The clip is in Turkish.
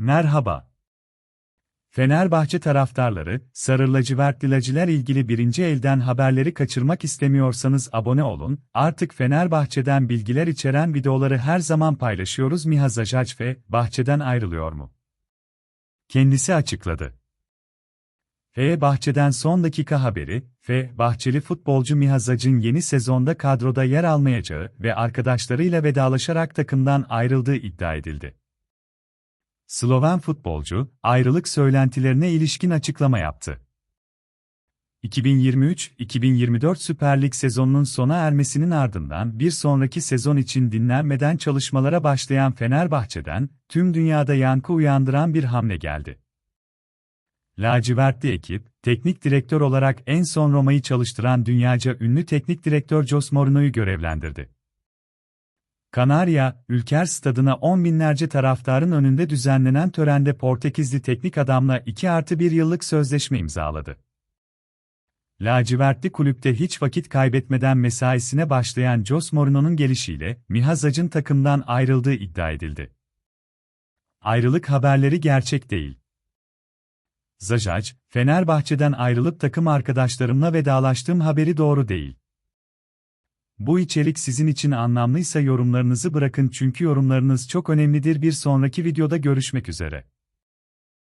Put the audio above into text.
Merhaba. Fenerbahçe taraftarları, Sarı lacivertliler ilgili birinci elden haberleri kaçırmak istemiyorsanız abone olun. Artık Fenerbahçe'den bilgiler içeren videoları her zaman paylaşıyoruz. Miha Zajacfe, bahçeden ayrılıyor mu? Kendisi açıkladı. F. Bahçe'den son dakika haberi, F. Bahçeli futbolcu Miha Zac'ın yeni sezonda kadroda yer almayacağı ve arkadaşlarıyla vedalaşarak takımdan ayrıldığı iddia edildi. Sloven futbolcu, ayrılık söylentilerine ilişkin açıklama yaptı. 2023-2024 Süper Lig sezonunun sona ermesinin ardından bir sonraki sezon için dinlenmeden çalışmalara başlayan Fenerbahçe'den, tüm dünyada yankı uyandıran bir hamle geldi. Lacivertli ekip, teknik direktör olarak en son Roma'yı çalıştıran dünyaca ünlü teknik direktör Jos Mourinho'yu görevlendirdi. Kanarya, Ülker Stadına on binlerce taraftarın önünde düzenlenen törende Portekizli teknik adamla 2 artı 1 yıllık sözleşme imzaladı. Lacivertli kulüpte hiç vakit kaybetmeden mesaisine başlayan Jos Mourinho'nun gelişiyle Miha Zac'ın takımdan ayrıldığı iddia edildi. Ayrılık haberleri gerçek değil. Zajac, Fenerbahçe'den ayrılıp takım arkadaşlarımla vedalaştığım haberi doğru değil. Bu içerik sizin için anlamlıysa yorumlarınızı bırakın çünkü yorumlarınız çok önemlidir. Bir sonraki videoda görüşmek üzere.